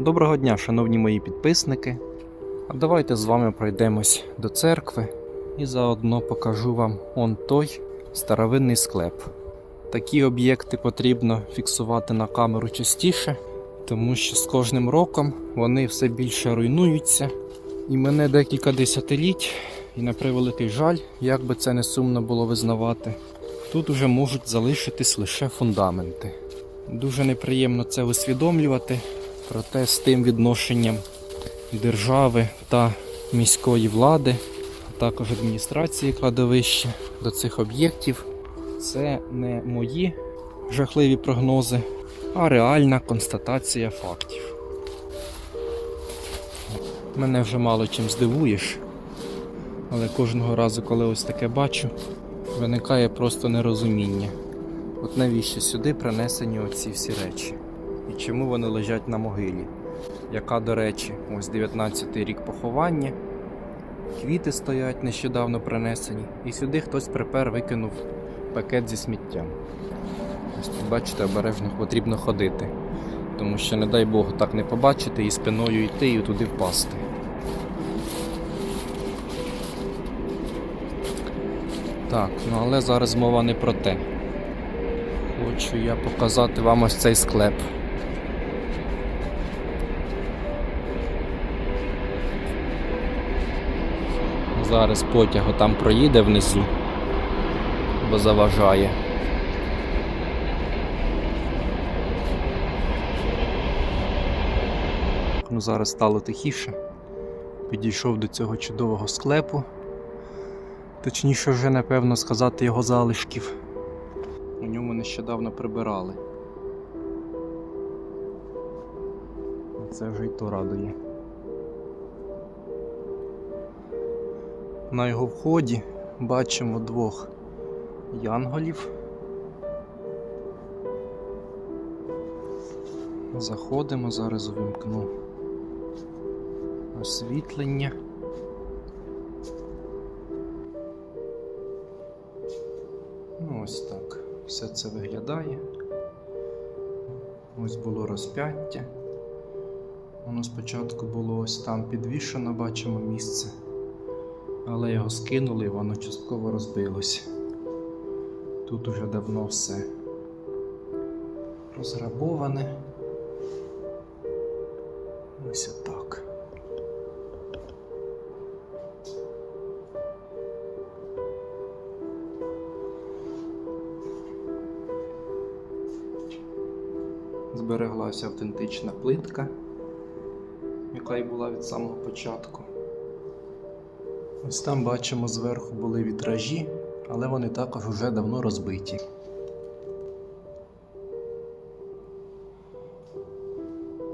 Доброго дня, шановні мої підписники. А давайте з вами пройдемось до церкви і заодно покажу вам он той старовинний склеп. Такі об'єкти потрібно фіксувати на камеру частіше, тому що з кожним роком вони все більше руйнуються. І мене декілька десятиліть, і на превеликий жаль, як би це не сумно було визнавати, тут уже можуть залишитись лише фундаменти. Дуже неприємно це усвідомлювати, проте з тим відношенням держави та міської влади, а також адміністрації кладовища до цих об'єктів, це не мої жахливі прогнози, а реальна констатація фактів. Мене вже мало чим здивуєш, але кожного разу, коли ось таке бачу, виникає просто нерозуміння. От навіщо сюди принесені оці всі речі? І чому вони лежать на могилі? Яка, до речі, ось 19-й рік поховання, квіти стоять нещодавно принесені, і сюди хтось припер викинув пакет зі сміттям. Ось тут, бачите, обережно потрібно ходити, тому що, не дай Бог, так не побачити і спиною йти і туди впасти. Так, ну але зараз мова не про те. Хочу я показати вам ось цей склеп. Зараз потяг там проїде внизу, бо заважає. Ну, зараз стало тихіше. Підійшов до цього чудового склепу. Точніше вже, напевно, сказати його залишків. У ньому нещодавно прибирали. Це вже й то радує. На його вході бачимо двох янголів. Заходимо, зараз увімкну освітлення. Ну, ось так. Все це виглядає. Ось було розп'яття. Воно спочатку було ось там підвішено, бачимо місце, але його скинули і воно частково розбилось. Тут уже давно все розграбоване. Ось отак. Збереглася автентична плитка, яка й була від самого початку. Ось там бачимо зверху були вітражі, але вони також вже давно розбиті.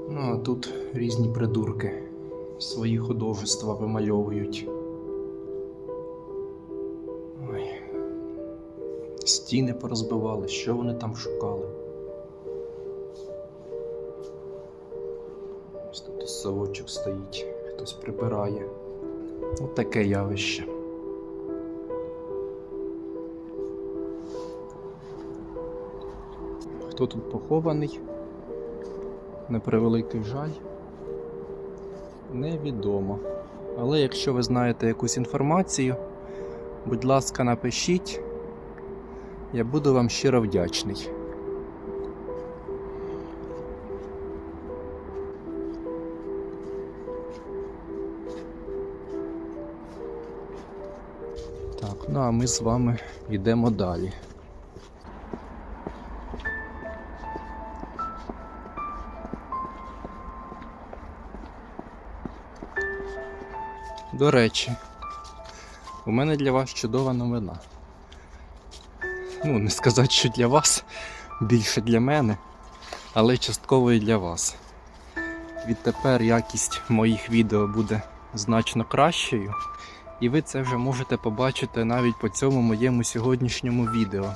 Ну а тут різні придурки свої художества вимальовують. Ой. Стіни порозбивали, що вони там шукали. Ось тут ось совочок стоїть, хтось прибирає. Ось таке явище. Хто тут похований? На превеликий жаль. Невідомо. Але якщо ви знаєте якусь інформацію, будь ласка, напишіть. Я буду вам щиро вдячний. Ну а ми з вами йдемо далі. До речі, у мене для вас чудова новина. Ну, не сказати, що для вас, більше для мене, але частково і для вас. Відтепер якість моїх відео буде значно кращою, і ви це вже можете побачити навіть по цьому моєму сьогоднішньому відео.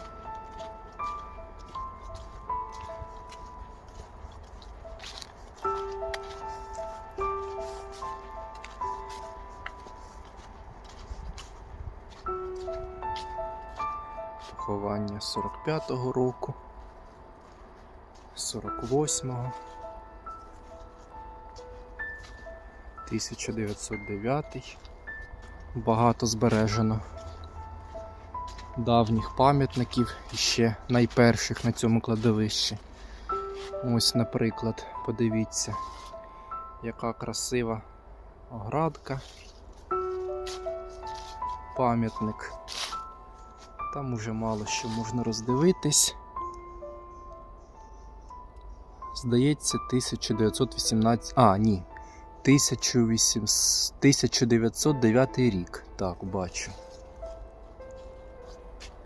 Поховання 45-го року, 48-го. 1909. Багато збережено давніх пам'ятників і ще найперших на цьому кладовищі. Ось, наприклад, подивіться, яка красива оградка. Пам'ятник. Там уже мало що можна роздивитись. Здається, 1918. А, ні. 1800 1909 рік. Так, бачу.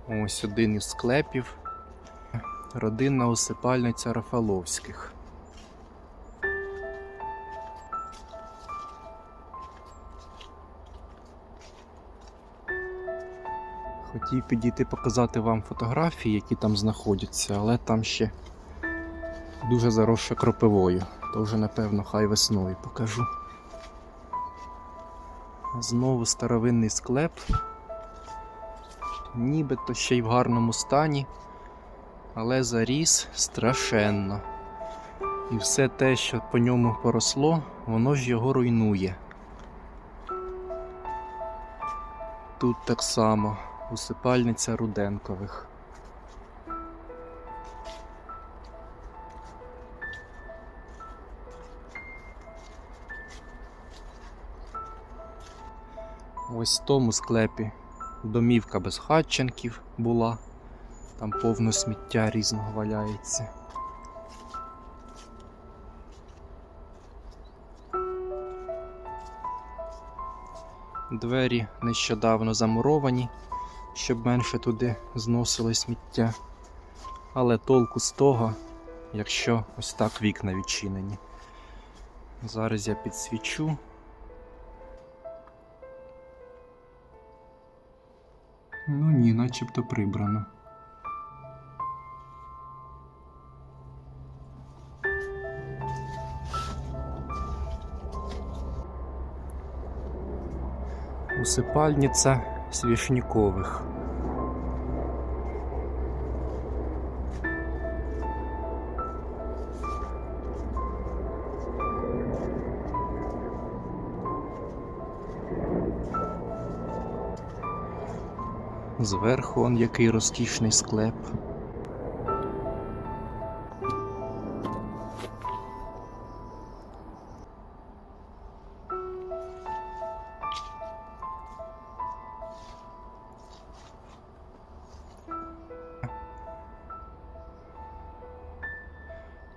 Ось один із склепів. Родинна усипальниця Рафаловських. Хотів підійти показати вам фотографії, які там знаходяться, але там ще дуже заросше кропивою. То вже, напевно, хай весною покажу. Знову старовинний склеп. Нібито ще й в гарному стані, але заріс страшенно. І все те, що по ньому поросло, воно ж його руйнує. Тут так само усипальниця Руденкових. Ось в тому склепі домівка без хатченків була. Там повно сміття різного валяється. Двері нещодавно замуровані, щоб менше туди зносило сміття. Але толку з того, якщо ось так вікна відчинені. Зараз я підсвічу. Ну ні, начебто прибрано. Усипальниця Свішнікових. Зверху он який розкішний склеп.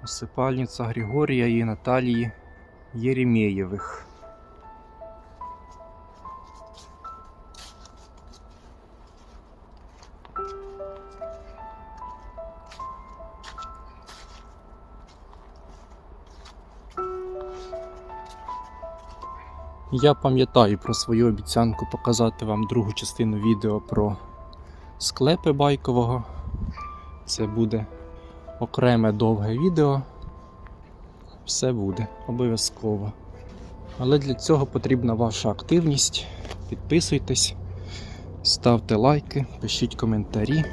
Усипальниця Григорія і Наталії Єремєєвих. Я пам'ятаю про свою обіцянку показати вам другу частину відео про склепи байкового. Це буде окреме довге відео. Все буде обов'язково. Але для цього потрібна ваша активність. Підписуйтесь, ставте лайки, пишіть коментарі.